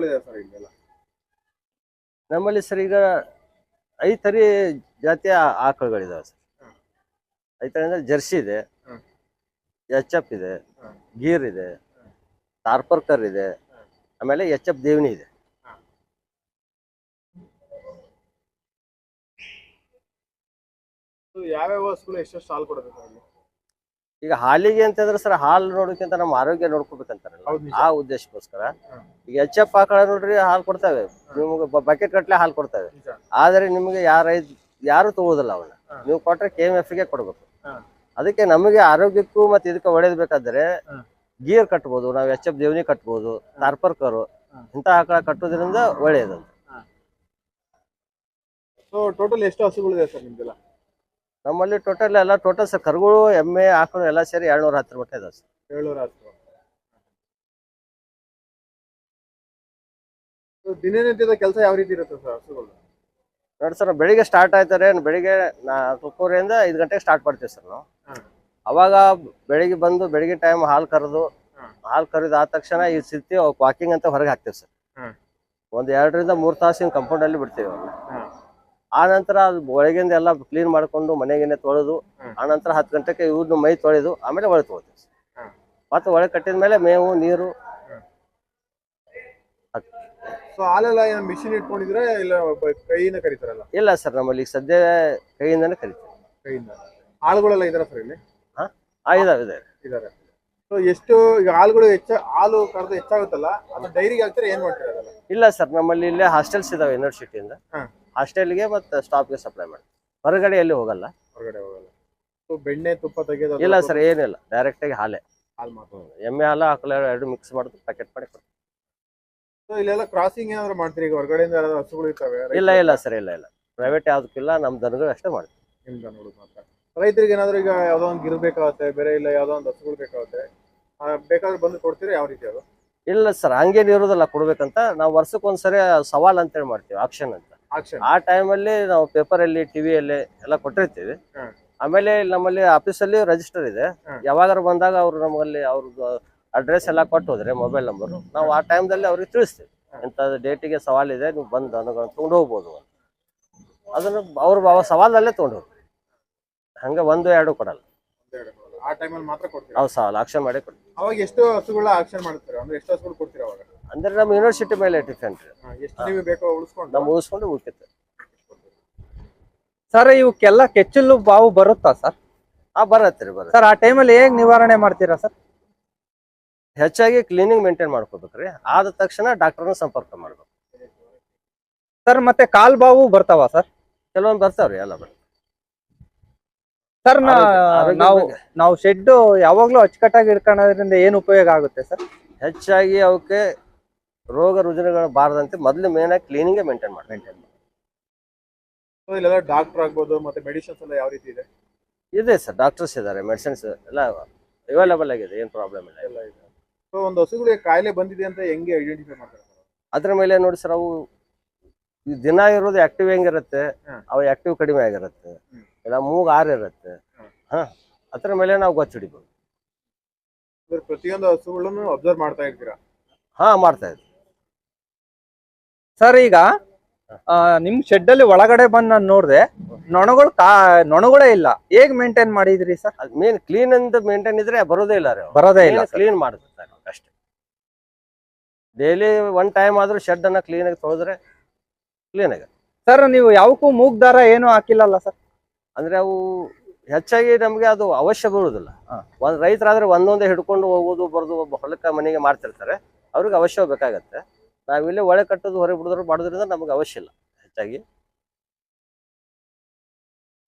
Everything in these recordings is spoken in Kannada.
ಹಸುಗಳಿದೆ ಸರ್ ಇಲ್ಲೆಲ್ಲ. ನಮ್ಮಲ್ಲಿ ಸರ್ ಈಗ ಐತರಿ ತರಿ ಜಾತಿಯ ಆಕಳುಗಳಿದಾವೆ ಸರ್. ಐತರಿ ಅಂದ್ರೆ ಜರ್ಸಿ ಇದೆ ಎಚ್ ಎಫ್ ಇದೆ ಗೀರ್ ಇದೆ ತಾರ್ಪರ್ಕರ್ ಇದೆ ಆಮೇಲೆ ಎಚ್ ಎಫ್ ದೇವನಿ ಇದೆ. ಯಾವ್ಯಾವ ಸ್ಕೂಲ್ ಎಷ್ಟೆಷ್ಟು ಹಾಲು ಕೊಡಬೇಕು ಈಗ ಹಾಲಿಗೆ ಅಂತಂದ್ರೆ ಸರ್ ಹಾಲು ನೋಡೋಕ್ಕಿಂತ ನಮ್ಮ ಆರೋಗ್ಯ ನೋಡ್ಕೋಬೇಕಂತಾರಲ್ಲ. ಆ ಉದ್ದೇಶಕ್ಕೋಸ್ಕರ. ಈಗ ಎಚ್ ಎಫ್ ಆಕಳ ನೋಡ್ರಿ ಹಾಲು ಕೊಡ್ತಾವೆ. ನಿಮ್ಗೆ ಬಕೆಟ್ ಕಟ್ಲೆ ಹಾಲು ಕೊಡ್ತಾವೆ. ಆದ್ರೆ ನಿಮಗೆ ಯಾರ ಯಾರು ತಗೋದಿಲ್ಲ ಅವನ್ನ. ನೀವು ಕೊಟ್ರೆ ಕೆ ಎಂ ಎಫ್ಗೆ ಕೊಡ್ಬೇಕು. ಅದಕ್ಕೆ ನಮಗೆ ಆರೋಗ್ಯಕ್ಕೂ ಮತ್ತೆ ಇದಕ್ಕೆ ಒಳ್ಳೇದ್ಬೇಕಾದ್ರೆ. ಗೀರ್ ಕಟ್ಬೋದು ನಾವು ಎಚ್ ಎಫ್ ದೇವನಿ ಕಟ್ಬೋದು ತಾರ್ಪರ್ಕರು ಇಂತ ಇಂಥ ಆಕಳ ಕಟ್ಟೋದ್ರಿಂದ ಒಳ್ಳೇದು ಸೊ ಟೋಟಲ್ ಎಷ್ಟು ಹಸುಗಳಿದೆ ಸರ್ ನಿಮ್ದೆಲ್ಲ? ನಮ್ಮಲ್ಲಿ ಟೋಟಲ್ ಎಲ್ಲ ಟೋಟಲ್ ಸರ್ ಕರುಗಳು ಎಮ್ಮೆ ಆಕಳು ಎಲ್ಲ ಸೇರಿ ಏಳ್ನೂರ ಹತ್ತರ ಮಟ್ಟ ಇದಾವೆ ಸರ್ ಏಳ್ನೂರ ಹತ್ತು ದಿನನಿತ್ಯದ ಕೆಲಸ ಯಾವ ರೀತಿ ಇರುತ್ತೆ ಸರ್ ಹಸುಗಳು? ನೋಡಿ ಸರ್ ಬೆಳಿಗ್ಗೆ ಸ್ಟಾರ್ಟ್ ಆಯ್ತಾರೆ ಬೆಳಿಗ್ಗೆ ನಾಲ್ಕೂವರೆಯಿಂದ ಐದು ಗಂಟೆಗೆ ಸ್ಟಾರ್ಟ್ ಮಾಡ್ತೀವಿ ಸರ್ ನಾವು. ಅವಾಗ ಬೆಳಿಗ್ಗೆ ಬಂದು ಬೆಳಿಗ್ಗೆ ಟೈಮ್ ಹಾಲು ಕರೆದು. ಹಾಲು ಕರೆದು ಆದ ತಕ್ಷಣ ಈ ಸಿಗ್ತಿ ವಾಕಿಂಗ್ ಅಂತ ಹೊರಗೆ ಹಾಕ್ತೀವಿ ಸರ್ ಒಂದ್ ಎರಡರಿಂದ ಮೂರು ತಾಸಿನ ಕಂಪೌಂಡ್ ಅಲ್ಲಿ ಬಿಡ್ತೀವಿ ಅವ್ರನ್ನ. ಆ ನಂತರ ಅದು ಒಳಗಿಂದ ಎಲ್ಲ ಕ್ಲೀನ್ ಮಾಡ್ಕೊಂಡು ಮನೆಗೇನೆ ತೊಳೆದು. ಆ ನಂತರ ಹತ್ತು ಗಂಟೆಗೆ ಇವ್ರನ್ನ ಮೈ ತೊಳೆದು ಆಮೇಲೆ ಒಳಗೆ ತೊಗೊಳ್ತೀವಿ. ಮತ್ತೆ ಒಳಗೆ ಕಟ್ಟಿದ ಮೇಲೆ ಮೇವು ನೀರು. ಮಿಷಿನ್ ಇಟ್ಕೊಂಡಿದ್ರೆ ಇಲ್ಲ ಕೈಯಿಂದ ಕರಿತಾರಲ್ಲ? ಇಲ್ಲ ಸರ್ ನಮ್ಮಲ್ಲಿ ಈಗ ಸದ್ಯ ಕೈಯಿಂದಾನೆ ಕರಿತೀವಿ. ಕೈಯಿಂದ. ಆಳುಗಳೆಲ್ಲ ಇದಾರೆ ಸರ್ ಇಲ್ಲಿ? ಆ ಇದಾವೆ ಇದೆ ಇದಾರೆ ಎಷ್ಟು ಈಗ ಹಾಲುಗಳು ಹೆಚ್ಚ ಹಾಲು ಕರೆದು ಹೆಚ್ಚಾಗುತ್ತಲ್ಲ ಅದು ಡೈರಿಗೆ ಹಾಕ್ತಾರೆ ಏನ್ ಮಾಡ್ತಾರೆ ಅದೆಲ್ಲ? ಇಲ್ಲ ಸರ್ ನಮ್ಮಲ್ಲಿ ಇಲ್ಲೇ ಹಾಸ್ಟೆಲ್ಸ್ ಇದಾವೆ ಯೂನಿವರ್ಸಿಟಿಯಿಂದ ಗೆ ಹಾಸ್ಟೆಲ್ಗೆ ಮತ್ತು ಸ್ಟಾಪ್ಗೆ ಸಪ್ಲೈ ಮಾಡಿ ಹೊರಗಡೆ ಎಲ್ಲಿ ಹೋಗಲ್ಲ. ಹೊರಗಡೆ ಹೋಗಲ್ಲ. ಸೊ ಬೆಣ್ಣೆ ತುಪ್ಪ ತೆಗೆಯೋದು ಇಲ್ಲ ಸರ್ ಏನಿಲ್ಲ. ಡೈರೆಕ್ಟ್ ಆಗಿ ಹಾಲೆ. ಹಾಲು ಮಾತ್ರ. ಎಮ್ಮೆ ಹಾಲು ಹಾಕಲ ಎರಡು ಮಿಕ್ಸ್ ಮಾಡಿದ್ರು ಪ್ಯಾಕೆಟ್ ಮಾಡಿ ಕೊಡ್ತೀವಿ. ಸೊ ಇಲ್ಲೆಲ್ಲ ಕ್ರಾಸಿಂಗ್ ಏನಾದ್ರು ಮಾಡ್ತೀರಿ ಈಗ? ಹೊರಗಡೆಯಿಂದ ಯಾರಾದ್ರೂ ಹಸುಗಳು ಇರ್ತವೆ ಇಲ್ಲ ಇಲ್ಲ ಸರ್ ಇಲ್ಲ ಇಲ್ಲ. ಪ್ರೈವೇಟ್ ಯಾವ್ದಕ್ಕಿಲ್ಲ ನಮ್ಮ ದನಗಳು ಅಷ್ಟೇ ಮಾಡ್ತೀವಿ. ನಿಮ್ ದನಗಳು ಮಾತ್ರ. ರೈತರಿಗೆ ಏನಾದ್ರು ಈಗ ಯಾವುದೋ ಒಂದು ಗಿರ್ ಬೇಕಾಗುತ್ತೆ ಬೇರೆ ಇಲ್ಲ ಯಾವುದೋ ಒಂದು ಹಸುಗಳು ಬೇಕಾಗುತ್ತೆ ಬೇಕಾದ್ರೂ ಬಂದು ಕೊಡ್ತೀರಾ? ಯಾವ ರೀತಿ ಅದು? ಇಲ್ಲ ಸರ್ ಹಂಗೇನು ಇರೋದಿಲ್ಲ ಕೊಡ್ಬೇಕಂತ. ನಾವು ವರ್ಷಕ್ಕೆ ಒಂದ್ಸರಿ ಸವಾಲ್ ಅಂತೇಳಿ ಮಾಡ್ತೀವಿ ಆಕ್ಷನ್ ಅಂತ. ಆಕ್ಷನ್ ಆ ಟೈಮಲ್ಲಿ ನಾವು ಪೇಪರಲ್ಲಿ ಟಿವಿಯಲ್ಲಿ ಎಲ್ಲ ಕೊಟ್ಟಿರ್ತೀವಿ. ಆಮೇಲೆ ಇಲ್ಲಿ ನಮ್ಮಲ್ಲಿ ಆಫೀಸಲ್ಲಿ ರಿಜಿಸ್ಟರ್ ಇದೆ. ಯಾವಾಗಾರು ಬಂದಾಗ ಅವ್ರು ನಮ್ಮಲ್ಲಿ ಅವ್ರದ್ದು ಅಡ್ರೆಸ್ ಎಲ್ಲ ಕೊಟ್ಟು ಹೋದ್ರೆ ಮೊಬೈಲ್ ನಂಬರ್ ನಾವು ಆ ಟೈಮ್ದಲ್ಲಿ ಅವ್ರಿಗೆ ತಿಳಿಸ್ತೀವಿ. ಎಂತ ಡೇಟಿಗೆ ಸವಾಲ್ ಇದೆ ನೀವು ಬಂದು ದನಗಳನ್ನ ತೊಗೊಂಡು ಹೋಗ್ಬೋದು ಅದನ್ನ ಅವ್ರು ಅವ ಸವಾಲಲ್ಲೇ ತೊಗೊಂಡು ಹಂಗೆ ಒಂದು ಎರಡು ಕೊಡಲ್ಲ. ಆ ಟೈಮಲ್ಲಿ ಮಾತ್ರ ಕೊಡ್ತೀರಾ? ಸವಾಲ್ ಆಕ್ಷನ್ ಮಾಡಿ ಕೊಡ್ತೀವಿ. ಅವಾಗ ಎಷ್ಟು ಹಸುಗಳ ಆಕ್ಷನ್ ಮಾಡ್ತೀರಾ? ಅಂದ್ರೆ ಎಷ್ಟು ಹಸುಗಳು ಕೊಡ್ತೀರಾ ಅವಾಗ? ಅಂದ್ರೆ ನಮ್ಮ ಯೂನಿವರ್ಸಿಟಿ ಮೇಲೆ ಡಿಫೆಂಟ್ ರೀ. ಹಾ, ಎಷ್ಟು ನೀವು ಬೇಕೋ ಉಳಿಸ್ಕೊಂಡು. ನಾವು ಉಳಿಸ್ಕೊಂಡು ಉಳ್ಕಿತ್ತು. ಸರ್ ಇವಕ್ಕೆಲ್ಲ ಕೆಚ್ಚಲು ಬಾವು ಬರುತ್ತಾ ಸರ್ ಆ ಬರತ್ತೆ ರೀ ಬರತ್ತೆ. ಸರ್ ಆ ಟೈಮಲ್ಲಿ ಹೇಗ್ ನಿವಾರಣೆ ಮಾಡ್ತೀರಾ ಸರ್ ಹೆಚ್ಚಾಗಿ ಕ್ಲೀನಿಂಗ್ ಮೇಂಟೈನ್ ಮಾಡ್ಕೋಬೇಕ್ರಿ ಆದ ತಕ್ಷಣ ಡಾಕ್ಟರ್ನ ಸಂಪರ್ಕ ಮಾಡ್ಬೇಕು. ಸರ್ ಮತ್ತೆ ಕಾಲ್ ಬಾವು ಬರ್ತಾವ ಸರ್ ಕೆಲವೊಂದು ಬರ್ತಾವ್ರಿ ಎಲ್ಲ ಬರ್ತಾವ. ಸರ್ ನಾವು. ನಾವು ಶೆಡ್ ಯಾವಾಗ್ಲೂ ಅಚ್ಚುಕಟ್ಟಾಗಿ ಇಟ್ಕೊಳ್ಳೋದ್ರಿಂದ ಏನು ಉಪಯೋಗ ಆಗುತ್ತೆ ಸರ್ ಹೆಚ್ಚಾಗಿ ಅವಕ್ಕೆ ರೋಗ ರುಜಿನಗಳು ಬಾರದಂತೆ ಮೊದಲು ಮೇನ್ ಆಗಿ ಕ್ಲೀನಿಂಗ್ ಮೇಂಟೈನ್ ಮಾಡಿ ಮೇಂಟೈನ್ ಮಾಡಿ ಇಲ್ಲೆಲ್ಲ ಡಾಕ್ಟರ್ ಆಗ್ಬೋದು ಮತ್ತೆ ಮೆಡಿಸಿನ್ಸ್ ಎಲ್ಲ ಯಾವ ರೀತಿ ಇದೆ? ಇದೆ ಸರ್ ಡಾಕ್ಟರ್ಸ್ ಇದ್ದಾರೆ ಮೆಡಿಸಿನ್ಸ್ ಎಲ್ಲ ಅವೈಲೇಬಲ್ ಆಗಿದೆ ಏನು ಪ್ರಾಬ್ಲಮ್ ಇಲ್ಲ. ಎಲ್ಲ ಇದೆ. ಸೊ ಒಂದು ಹಸುಗಳಿಗೆ ಕಾಯಿಲೆ ಬಂದಿದೆ ಅಂತ ಹೆಂಗೆ ಐಡೆಂಟಿಫೈ ಮಾಡ್ತಾರೆ? ಅದ್ರ ಮೇಲೆ ನೋಡಿ ಸರ್ ಅವು ಈ ದಿನ ಇರೋದು ಆಕ್ಟಿವ್ ಹೆಂಗಿರುತ್ತೆ. ಅವು ಆಕ್ಟಿವ್ ಕಡಿಮೆ ಆಗಿರುತ್ತೆ. ಇಲ್ಲ ಮೂಗ್ ಆರ್ ಇರುತ್ತೆ. ಹಾ. ಅದ್ರ ಮೇಲೆ ನಾವು ಗೊತ್ತು ಹಿಡಿಬೋದು. ಅಂದ್ರೆ ಪ್ರತಿಯೊಂದು ಹಸುಗಳನ್ನು ಅಬ್ಸರ್ವ್ ಮಾಡ್ತಾ ಇರ್ತೀರಾ ಹಾ ಮಾಡ್ತಾ ಇದ್ವಿ. ಸರ್ ಈಗ ಆ, ನಿಮ್ ಶೆಡ್ ಅಲ್ಲಿ ಒಳಗಡೆ ಬಂದ್ ನಾನು ನೋಡ್ದೆ ನೊಣಗಳು ಕಾ ನೊಣಗಳೇ ಇಲ್ಲ. ಹೇಗ್ ಮೇಂಟೈನ್ ಮಾಡಿದ್ರಿ ಸರ್? ಅದು ಮೇನ್ ಕ್ಲೀನ್ ಅಂತ ಮೇಂಟೈನ್ ಇದ್ರೆ ಬರೋದೇ ಇಲ್ಲ ರೀ ಬರೋದೇ ಇಲ್ಲ ಸರ್. ಕ್ಲೀನ್ ಮಾಡುತ್ತೆ ಅಷ್ಟೇ. ಡೈಲಿ ಒನ್ ಟೈಮ್ ಆದ್ರೂ ಶೆಡ್ ಅನ್ನ ಕ್ಲೀನ್ ಆಗಿ ತೊಳೆದ್ರೆ ಕ್ಲೀನ್ ಆಗ. ಸರ್ ನೀವು ಯಾವಕ್ಕೂ ಮೂಗ್ ದಾರ ಏನು ಹಾಕಿಲ್ಲಲ್ಲ ಸರ್? ಅಂದ್ರೆ ಅವು ಹೆಚ್ಚಾಗಿ ನಮ್ಗೆ ಅದು ಅವಶ್ಯ ಬರುವುದಿಲ್ಲ. ಒಂದ್ ರೈತರಾದ್ರೆ ಒಂದೊಂದೇ ಹಿಡ್ಕೊಂಡು ಹೋಗೋದು ಬರೋದು ಒಬ್ಬ ಹೊಲಕ್ಕ ಮನೆಗೆ ಮಾಡ್ತಿರ್ತಾರೆ ಅವ್ರಿಗೆ ಅವಶ್ಯ ಬೇಕಾಗತ್ತೆ. ನಾವಿಲ್ಲಿ ಒಳೆ ಕಟ್ಟೋದು ಹೊರಗೆ ಬಿಡೋದ್ರು ಮಾಡೋದ್ರಿಂದ ನಮ್ಗೆ ಅವಶ್ಯ ಇಲ್ಲ ಹೆಚ್ಚಾಗಿ.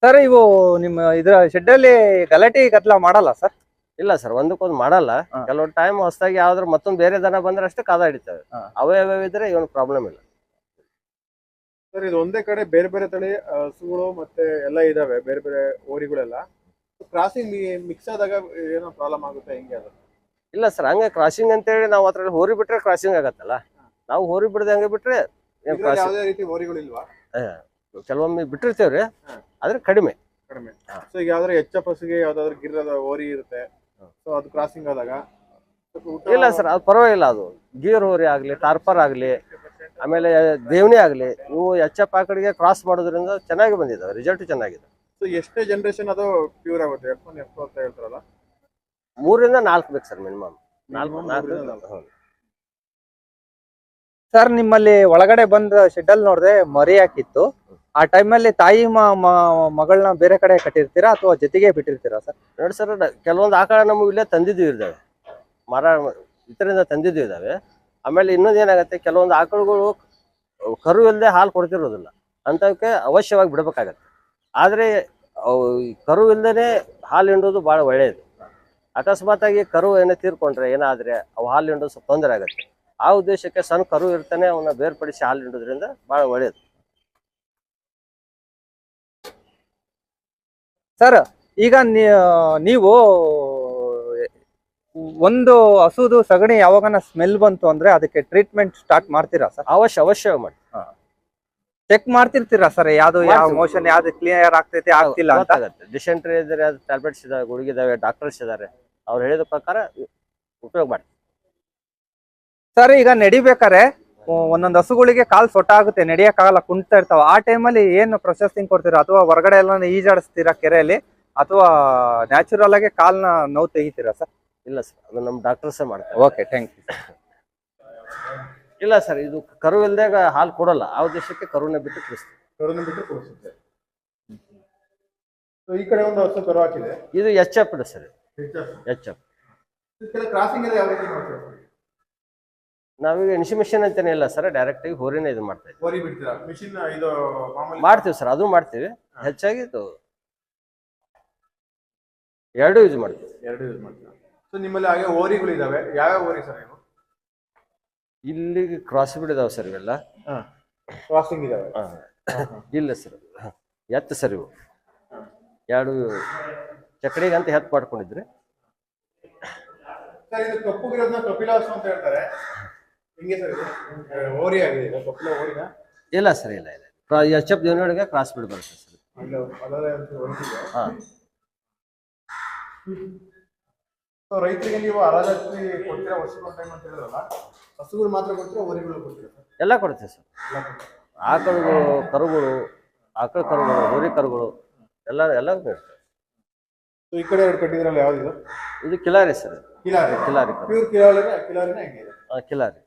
ಸರ್ ಇವು ನಿಮ್ಮ ಇದ್ರ ಶೆಡ್ ಅಲ್ಲಿ ಗಲಾಟೆ ಕತ್ಲ ಮಾಡಲ್ಲ ಸರ್? ಇಲ್ಲ ಸರ್ ಒಂದಕ್ಕೊಂದು ಮಾಡಲ್ಲ. ಕೆಲವೊಂದು ಕೆಲವು ಟೈಮ್ ಹೊಸದಾಗಿ ಯಾವ್ದಾದ್ರು ಮತ್ತೊಂದು ಬೇರೆ ದನ ಬಂದ್ರೆ ಅಷ್ಟೇ ಕಾದ ಹಿಡಿತವೆ. ಅವೇ ಅವೇ ಇದ್ರೆ ಏನು ಪ್ರಾಬ್ಲಮ್ ಇಲ್ಲ. ಸರ್ ಇದು ಒಂದೇ ಕಡೆ ಬೇರೆ ಬೇರೆ ತಳಿ ಹಸುಗಳು ಮತ್ತೆ ಎಲ್ಲ ಇದಾವೆ ಬೇರೆ ಬೇರೆ ಓರಿಗಳೆಲ್ಲ ಕ್ರಾಸಿಂಗ್ ಮಿಕ್ಸ್ ಆದಾಗ ಏನೋ ಪ್ರಾಬ್ಲಮ್ ಆಗುತ್ತೆ ಹೆಂಗೆ ಅದು? ಇಲ್ಲ ಸರ್ ಹಂಗೆ ಕ್ರಾಸಿಂಗ್ ಅಂತೇಳಿ ನಾವು ಅದ್ರಲ್ಲಿ ಹೋರಿ ಬಿಟ್ರೆ ಕ್ರಾಸಿಂಗ್ ಆಗತ್ತಲ್ಲ? ನಾವು ಹೋರಿ ಬಿಡದೆ ಹಂಗೆ ಬಿಟ್ರೆ ಯಾವುದೇ ರೀತಿ ಓರಿಗಳಿಲ್ವಾ ಕೆಲವೊಮ್ಮೆ ಬಿಟ್ಟಿರ್ತೇವ್ರಿ. ಆದ್ರೆ ಕಡಿಮೆ. ಕಡಿಮೆ. ಸೊ ಈಗ ಯಾವ್ದಾದ್ರು ಎಚ್ ಎಫ್ ಯಾವ್ದಾದ್ರು ಗಿರ್ರದ ಓರಿ ಇರುತ್ತೆ. ಸೊ ಅದು ಕ್ರಾಸಿಂಗ್ ಆದಾಗ. ಇಲ್ಲ ಸರ್ ಅದು ಪರವಾಗಿಲ್ಲ ಅದು. ಗೀರ್ ಹೋರಿ ಆಗಲಿ ಟಾರ್ಪರ್ ಆಗಲಿ ಆಮೇಲೆ ದೇವನೇ ಆಗಲಿ ಇವು ಎಚ್ ಎಫ್ ಆಕಡೆಗೆ ಕಡೆಗೆ ಕ್ರಾಸ್ ಮಾಡೋದ್ರಿಂದ ಚೆನ್ನಾಗಿ ಬಂದಿದ್ದಾವೆ ರಿಸಲ್ಟ್ ಚೆನ್ನಾಗಿದೆ. ಸೊ ಎಷ್ಟೇ ಜನರೇಷನ್ ಅದು ಪ್ಯೂರ್ ಆಗುತ್ತೆ ಎಫ್ ಒನ್ ಎಫ್ ಅಂತ ಹೇಳ್ತಾರಲ್ಲ? ಮೂರಿಂದ ನಾಲ್ಕು ಬೇಕು ಸರ್ ಮಿನಿಮಮ್ ನಾಲ್ಕು Minimum ನಾಲ್ಕು. ಹೌದು. ಸರ್ ನಿಮ್ಮಲ್ಲಿ ಒಳಗಡೆ ಬಂದ ಶೆಡ್ ಅಲ್ಲಿ ನೋಡಿದ್ರೆ ಮರಿ ಹಾಕಿತ್ತು. ಆ ಟೈಮಲ್ಲಿ ತಾಯಿ ಮಗಳನ್ನ ಬೇರೆ ಕಡೆ ಕಟ್ಟಿರ್ತೀರಾ ಅಥವಾ ಜೊತೆಗೆ ಬಿಟ್ಟಿರ್ತೀರಾ ಸರ್? ನೋಡಿ ಸರ್ ಕೆಲವೊಂದು ಆಕಳ ನಮಗೆ ಇಲ್ಲೇ ತಂದಿದ್ದು ಇದ್ದಾವೆ. ಮರ ಇದರಿಂದ ತಂದಿದ್ದು ಇದ್ದಾವೆ. ಆಮೇಲೆ ಇನ್ನೊಂದು ಏನಾಗುತ್ತೆ, ಕೆಲವೊಂದು ಆಕಳುಗಳು ಕರು ಇಲ್ಲದೆ ಹಾಲು ಕೊಡ್ತಿರೋದಿಲ್ಲ. ಅಂಥವಕ್ಕೆ ಅವಶ್ಯವಾಗಿ ಬಿಡಬೇಕಾಗತ್ತೆ. ಆದರೆ ಕರು ಇಲ್ಲದೇ ಹಾಲು ಹಿಂಡೋದು ಭಾಳ ಒಳ್ಳೆಯದು ಅಕಸ್ಮಾತಾಗಿ ಕರು ಏನೋ ತೀರ್ಕೊಂಡ್ರೆ ಏನಾದರೆ ಅವು ಹಾಲು ಹಿಂಡೋದು ಸ್ವಲ್ಪ ತೊಂದರೆ ಆಗುತ್ತೆ. ಆ ಉದ್ದೇಶಕ್ಕೆ ಸಣ್ಣ ಕರು ಇರ್ತಾನೆ ಅವನ್ನ ಬೇರ್ಪಡಿಸಿ ಹಾಲು ಹಿಂಡೋದ್ರಿಂದ ಭಾಳ ಒಳ್ಳೆಯದು ಸರ್, ಈಗ ನೀವು ಒಂದು ಹಸುದು ಸಗಣಿ ಯಾವಾಗನ ಸ್ಮೆಲ್ ಬಂತು ಅಂದ್ರೆ ಅದಕ್ಕೆ ಟ್ರೀಟ್ಮೆಂಟ್ ಸ್ಟಾರ್ಟ್ ಮಾಡ್ತೀರಾ ಸರ್ ಅವಶ್ಯ ಅವಶ್ಯ ಮಾಡಿ. ಚೆಕ್ ಮಾಡ್ತಿರ್ತೀರಾ ಸರ್ ಯಾವ್ದು ಯಾವ. ಮೋಷನ್ ಯಾವ್ದು ಕ್ಲಿಯರ್ ಆಗ್ತೈತಿ ಆಗ್ತಿಲ್ಲ ಅಂತ? ಗೊತ್ತಾಗತ್ತೆ. ಡಿಸೆಂಟ್ರಿ ಇದ್ರೆ ಟ್ಯಾಬ್ಲೆಟ್ಸ್ ಇದಾವೆ ಗುಳಿಗಿದಾವೆ ಡಾಕ್ಟರ್ಸ್ ಇದಾರೆ. ಅವ್ರು ಹೇಳಿದ ಪ್ರಕಾರ ಉಪಯೋಗ ಮಾಡಿ. ಸರ್ ಈಗ ನಡಿಬೇಕಾರೆ ಒಂದೊಂದು ಹಸುಗಳಿಗೆ ಕಾಲ್ ಸೊಟ್ಟ ಆಗುತ್ತೆ ನಡಿಯಕ್ಕಾಗಲ್ಲ ಕುಂಟ್ತಾ ಇರ್ತಾವ. ಆ ಟೈಮಲ್ಲಿ ಏನು ಪ್ರೊಸೆಸಿಂಗ್ ಕೊಡ್ತೀರಾ? ಅಥವಾ ಹೊರಗಡೆ ಎಲ್ಲ ಈಜಾಡಿಸ್ತೀರಾ ಕೆರೆಯಲ್ಲಿ? ಅಥವಾ ನ್ಯಾಚುರಲ್ ಆಗಿ ಕಾಲ್ನ ನೋವು ತೆಗಿತೀರಾ ಸರ್ ಇಲ್ಲ ಸರ್ ಅದು ನಮ್ಮ ಡಾಕ್ಟರ್ಸೇ ಮಾಡ್ತಾರೆ. ಓಕೆ ಥ್ಯಾಂಕ್ ಯು ಇಲ್ಲ ಸರ್ ಇದು ಕರು ಇಲ್ದಾಗ ಹಾಲು ಕೊಡಲ್ಲ ಆ ಉದ್ದೇಶಕ್ಕೆ ಕರುನ ಬಿಟ್ಟು ಕುಡಿಸ್ತೀವಿ. ಕರುನ ಬಿಟ್ಟು ಕೊಡಿಸುತ್ತೆ. ಸೊ ಈ ಕಡೆ ಒಂದು ಹಸು ಕರು ಹಾಕಿದೆ. ಇದು H F sir. H F crossing ಎಲ್ಲ ಯಾವ ರೀತಿ ಮಾಡ್ತೀರಾ ನಾವೀಗ ಇನ್ಸಿಮಿಷನ್ ಅಂತೇನೆ ಇಲ್ಲ ಸರ್ ಡೈರೆಕ್ಟ್ ಆಗಿ ಹೋರಿನೇ ಇದು ಮಾಡ್ತಾ ಇದ್ದೀವಿ. ಹೋರಿ ಬಿಡ್ತೀರಾ? ಮಿಷಿನ್ ಇದು ಮಾಮೂಲಿ ಮಾಡ್ತೀವಿ ಸರ್ ಅದು ಮಾಡ್ತೀವಿ. ಹೆಚ್ಚಾಗಿ ಇದು ಎರಡು ಯೂಸ್ ಮಾಡ್ತೀವಿ. ಎರಡು ಯೂಸ್ ಮಾಡ್ತೀರಾ? ಸೊ ನಿಮ್ಮಲ್ಲಿ ಹಾಗೆ ಓರಿಗಳು ಇದಾವೆ ಯಾವ್ಯಾವ ಓರಿ ಸರ್ ಇವು ಇಲ್ಲಿ ಕ್ರಾಸ್ ಬಿಡಿದಾವೆ ಸರ್ ಇವೆಲ್ಲ. ಕ್ರಾಸಿಂಗ್ ಇದಾವೆ. ಹಾ. ಇಲ್ಲ ಸರ್. ಎತ್ತ ಸರ್ ಇವು. ಎರಡು ಚಕಡಿಗೆ ಅಂತ ಹೆತ್ ಮಾಡ್ಕೊಂಡಿದ್ರಿ. ಸರ್ ಇದು ಕಪ್ಪು ಗಿರೋದನ್ನ ಕಪಿಲಾಸು ಅಂತ ಹೇಳ್ತಾರೆ. ಹಿಂಗೆ ಸರ್ ಇದು? ಓರಿ ಆಗಿದೆ ಇದು ಕಪಿಲ ಓರಿನ? ಇಲ್ಲ ಸರ್ ಇಲ್ಲ ಇಲ್ಲ. ಎಚ್ ಎಫ್ ದೇವನೊಳಗೆ ಕ್ರಾಸ್ ಬಿಡ್ ಬರುತ್ತೆ ಸರ್ ಹಾ. ಸೊ ರೈತರಿಗೆ ನೀವು ಹರಾಜಾತಿ ಕೊಡ್ತೀರಾ ವರ್ಷಕ್ಕೆ ಒಂದು ಟೈಮ್ ಅಂತ ಹೇಳಿದ್ರಲ್ಲ ಹಸುಗಳು ಮಾತ್ರ ಕೊಡ್ತೀರಾ ಓರಿಗಳು ಕೊಡ್ತೀರಾ ಎಲ್ಲ ಕೊಡ್ತೀವಿ ಸರ್. ಆಕಳುಗಳು ಕರುಗಳು ಆಕಳು ಕರುಗಳು ಹೋರಿ ಕರುಗಳು ಎಲ್ಲ ಎಲ್ಲ ಕೊಡ್ತೀವಿ. ಸೊ ಈ ಕಡೆ ಎರಡು ಕಟ್ಟಿದ್ರಲ್ಲ ಯಾವ್ದು ಇದು? ಕಿಲಾರಿ ಸರ್. ಕಿಲಾರಿ. ಕಿಲಾರಿ ಕರು. ಪ್ಯೂರ್ ಕಿಲಾರಿ ಕಿಲಾರಿನ ಹೆಂಗಿದೆ ಆ, ಕಿಲಾರಿ.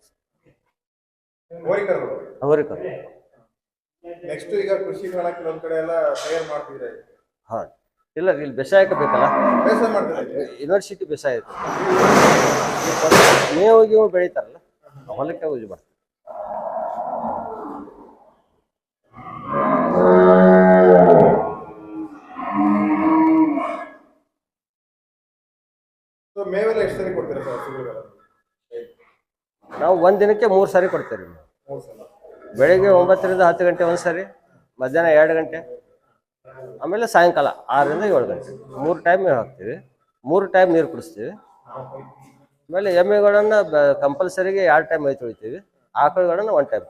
ಓರಿ ಕರುಗಳು. ಹೋರಿ ಕರು. ನೆಕ್ಸ್ಟ್ ಈಗ ಕೃಷಿ ಮೇಳ ಕೆಲವೊಂದ್ ಕಡೆ ಎಲ್ಲ ತಯಾರು ಮಾಡ್ತಿದ್ರೆ ಹಾ ಇಲ್ಲ ಇಲ್ಲಿ ಬೇಸಾಯಕ್ಕೆ ಬೇಕಲ್ಲ. ಬೇಸಾಯ ಮಾಡ್ತಾರೆ. ಯೂನಿವರ್ಸಿಟಿ ಬೇಸಾಯ ಐತೆ ಮೇವು ಗೀವು ಬೆಳಿತಾರಲ್ಲ ಹೊಲಕ್ಕೆ ಯೂಸ್ ಮಾಡ್ತಾರೆ. ಮೇವೆಲ್ಲ ಎಷ್ಟು ಸರಿ ಕೊಡ್ತೀರಾ ಸರ್ ಹಸುಗಳಿಗೆಲ್ಲ? ನಾವು ಒಂದ್ ದಿನಕ್ಕೆ ಮೂರು ಸಾರಿ ಕೊಡ್ತೇವೆ ಬೆಳಿಗ್ಗೆ ಒಂಬತ್ತರಿಂದ ಹತ್ತು ಗಂಟೆ ಒಂದು ಸಾರಿ ಮಧ್ಯಾಹ್ನ ಎರಡು ಗಂಟೆ. ಆಮೇಲೆ ಸಾಯಂಕಾಲ ಆರರಿಂದ ಏಳು ಗಂಟೆ. ಮೂರು ಟೈಮ್ ನೀರು ಹಾಕ್ತೀವಿ. ಮೂರು ಟೈಮ್ ನೀರು ಕುಡಿಸ್ತೀವಿ. ಆಮೇಲೆ ಎಮ್ಮೆಗಳನ್ನ ಕಂಪಲ್ಸರಿಗೆ ಎರಡು ಟೈಮ್ ಮೈ ತೊಳಿತೀವಿ. ಆಕಳುಗಳನ್ನ ಒನ್ ಟೈಮ್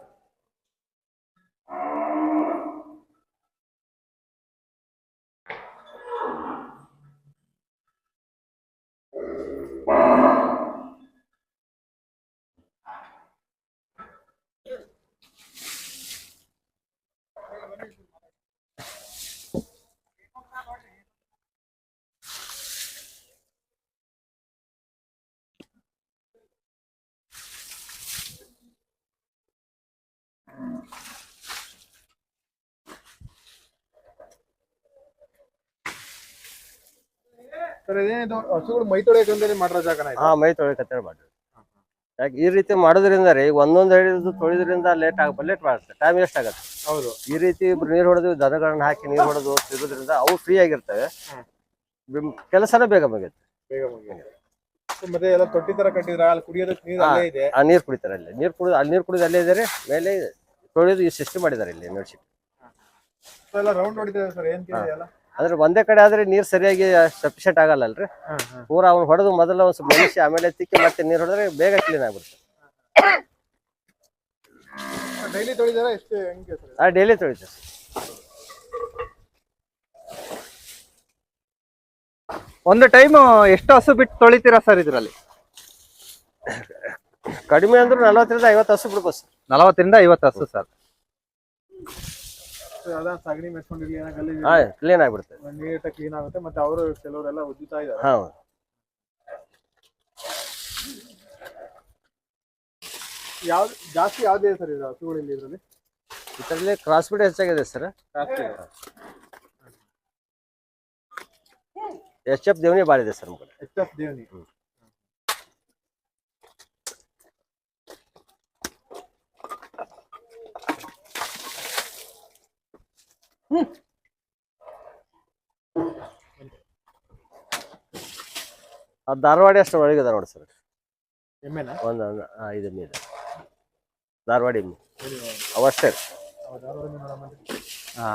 ಸರ್ ಇದೇನಿದು ಹಸುಗಳು ಮೈ ತೊಳೆಯಕಂದ್ರೆ ಮಾಡಿರೋ ಜಾಗನ ಇದು? ಹಾ ಮೈ ತೊಳಿಕತ್ತೆ ಮಾಡ್ರಿ ಯಾಕೆ ಈ ರೀತಿ ಮಾಡೋದ್ರಿಂದ ರೀ ಒಂದೊಂದು ಹಿಡಿದು ತೊಳಿದ್ರಿಂದ ಲೇಟ್ ಆಗ ಲೇಟ್ ಮಾಡುತ್ತೆ ಟೈಮ್ ವೇಸ್ಟ್ ಆಗುತ್ತೆ. ಹೌದು. ಈ ರೀತಿ ನೀರು ಹೊಡೆದು ದನಗಳನ್ನ ಹಾಕಿ ನೀರು ಹೊಡೆದು ತಿರುಗೋದ್ರಿಂದ ಅವು ಫ್ರೀ ಆಗಿರ್ತವೆ. ಬಿಮ್- ಕೆಲಸನೇ ಬೇಗ ಮುಗಿಯುತ್ತೆ. ಬೇಗ ಮುಗಿಯುತ್ತೆ. ಮತ್ತೆ ಎಲ್ಲ ತೊಟ್ಟಿ ತರ ಕಟ್ಟಿದ್ರ ಅಲ್ಲಿ ಕುಡಿಯೋದಕ್ಕೆ ನೀರು ಹಾ. ಅಲ್ಲೇ ಇದೆ? ಆ ನೀರು ಕುಡಿತಾರೆ ಅಲ್ಲಿ. ನೀರು ಕುಡಿದು ಅಲ್ಲಿ ನೀರು ಕುಡಿದು ಅಲ್ಲೇ ಇದ್ದಾರೆ ಮೇಲೆ ತೊಳೆದು ಈ ಸಿಸ್ಟಮ್ ಮಾಡಿದ್ದಾರೆ ಇಲ್ಲಿ ಯೂನಿವರ್ಸಿಟಿ ಎಲ್ಲ ರೌಂಡ್ ಹೊಡಿತಾರೆ ಸರ್ ಏನ್ ಕೇಳಿ ಎಲ್ಲ? ಅಂದ್ರೆ ಒಂದೇ ಕಡೆ ಆದ್ರೆ ನೀರ್ ಸರಿಯಾಗಿ ಸಫಿಶಿಯಂಟ್ ಆಗಲ್ಲಲ್ರಿ? ಊರ ಪೂರಾ ಅವ್ನು ಹೊಡೆದು ಮೊದಲ ಒಂದ್ ಸ್ವಲ್ಪ ಮನುಷ್ಯ ಆಮೇಲೆ ತಿಕ್ಕಿ ಮತ್ತೆ ನೀರ್ ಹೊಡೆದ್ರೆ ಬೇಗ ಕ್ಲೀನ್ ಆಗ್ಬಿಡುತ್ತೆ. ಡೈಲಿ ತೊಳಿದಾರ ಎಷ್ಟು ಹೆಂಗೆ ಸರ್? ಆ ಡೈಲಿ ತೊಳಿತೀವಿ. ಒಂದು ಟೈಮ್ ಎಷ್ಟು ಹಸು ಬಿಟ್ಟು ತೊಳಿತೀರಾ ಸರ್ ಇದರಲ್ಲಿ? ಕಡಿಮೆ ಅಂದ್ರೆ ನಲವತ್ತರಿಂದ ಐವತ್ತು ಹಸು ಬಿಡ್ಬೋದು ಸರ್. ನಲವತ್ತರಿಂದ ಐವತ್ತು ಹಸು ಸರ್. ಅದ ಸಗಣಿ ಮೆಚ್ಕೊಂಡಿರ್ಲಿ ಏನೋ ಗಲೀಜ್ ಹಾ ಕ್ಲೀನ್ ಆಗಿಬಿಡ್ತದೆ ನೀಟಾಗಿ ಕ್ಲೀನ್ ಆಗುತ್ತೆ. ಮತ್ತೆ ಅವರು ಕೆಲವರೆಲ್ಲ ಉಜ್ಜುತ್ತಾ ಇದ್ದಾರೆ. ಹಾ ಯಾವ್ದು ಜಾಸ್ತಿ ಯಾವ್ದೇ ಸರ್ ಇದು ಹಸುಗಳಿಲ್ಲಿ ಇದರಲ್ಲಿ? ಇದರಲ್ಲಿ ಕ್ರಾಸ್ ಬಿಡ್ ಹೆಚ್ಚಾಗಿದೆ ಸರ್. ಎಚ್ ಎಫ್ ದೇವನಿ ಭಾಳ ಇದೆ ಸರ್ ನಮ್ಮ ಕಡೆ. H F Deoni. ಅದು ಧಾರವಾಡಿ ಅಷ್ಟು ಒಳಗೆ ನೋಡಿ ಸರ್. ಎಮ್ಮೆನ? ಒಂದು ಹಾಂ ಇದು ಇದೆ. ಧಾರವಾಡಿ ಎಮ್ಮೆ. ಅವಷ್ಟೇ ಹಾ